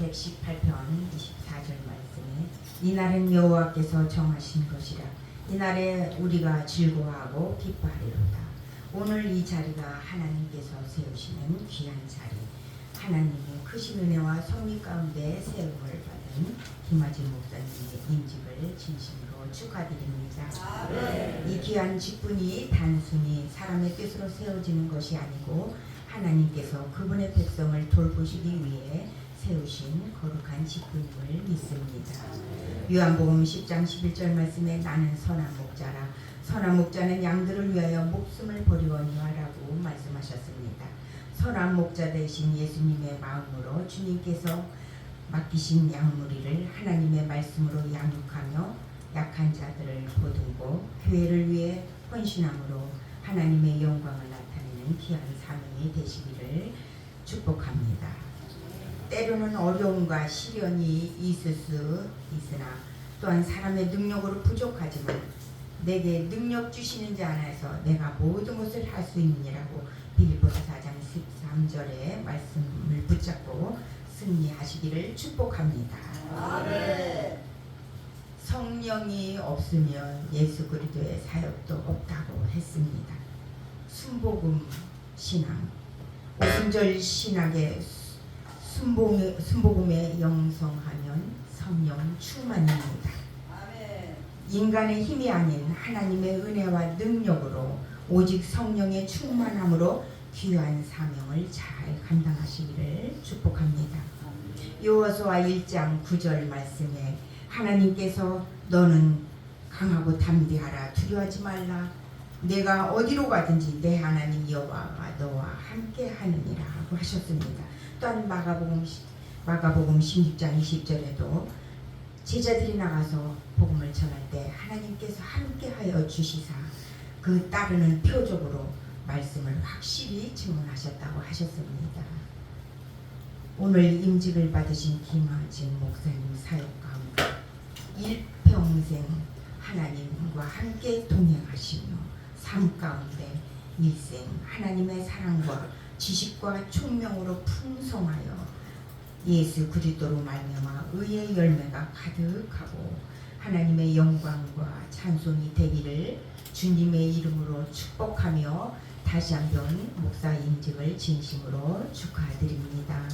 118편 24절 말씀에 이날은 여호와께서 정하신 것이라. 이날에 우리가 즐거워하고 기뻐하리로다. 오늘 이 자리가 하나님께서 세우시는 귀한 자리. 하나님의 크신 은혜와 성리 가운데 세움을 받은 김아진 목사님의 임직을 진심으로 축하드립니다. 이 귀한 직분이 단순히 사람의 뜻으로 세워지는 것이 아니고 하나님께서 그분의 백성을 돌보시기 위해 세우신 거룩한 직분임을 믿습니다. 요한복음 10장 11절 말씀에 나는 선한 목자라 선한 목자는 양들을 위하여 목숨을 버리거니와라고 말씀하셨습니다. 선한 목자 대신 예수님의 마음으로 주님께서 맡기신 양무리를 하나님의 말씀으로 양육하며 약한 자들을 보듬고 교회를 위해 헌신함으로 하나님의 영광을 나타내는 귀한 사명이 되시기를 축복합니다. 때로는 어려움과 시련이 있을 수 있으나 또한 사람의 능력으로 부족하지만 내게 능력 주시는 자 안에서 내가 모든 것을 할 수 있느니라고 빌립보서 4장 13절의 말씀을 붙잡고 승리하시기를 축복합니다. 성령이 없으면 예수 그리스도의 사역도 없다고 했습니다. 순복음 신앙, 오순절 신학의 순복음에, 순복음에 영성하면 성령 충만입니다. 인간의 힘이 아닌 하나님의 은혜와 능력으로 오직 성령의 충만함으로 귀한 사명을 잘 감당하시기를 축복합니다. 요호수아 1장 9절 말씀에 하나님께서 너는 강하고 담대하라 두려워하지 말라 내가 어디로 가든지 내 하나님 여호와가 너와 함께 하느니라고 하셨습니다. 또한 마가복음 시- 마가복음 16장 20절에도 제자들이 나가서 복음을 전할 때 하나님께서 함께하여 주시사 그 따르는 표적으로 말씀을 확실히 증언하셨다고 하셨습니다. 오늘 임직을 받으신 김하진 목사님 사역 가운데 일평생 하나님과 함께 동행하시며 삶 가운데 일생 하나님의 사랑과 지식과 총명으로 풍성하여 예수 그리스도로 말미암아 의의 열매가 가득하고 하나님의 영광과 찬송이 되기를 주님의 이름으로 축복하며 다시 한번 목사 임직을 진심으로 축하드립니다.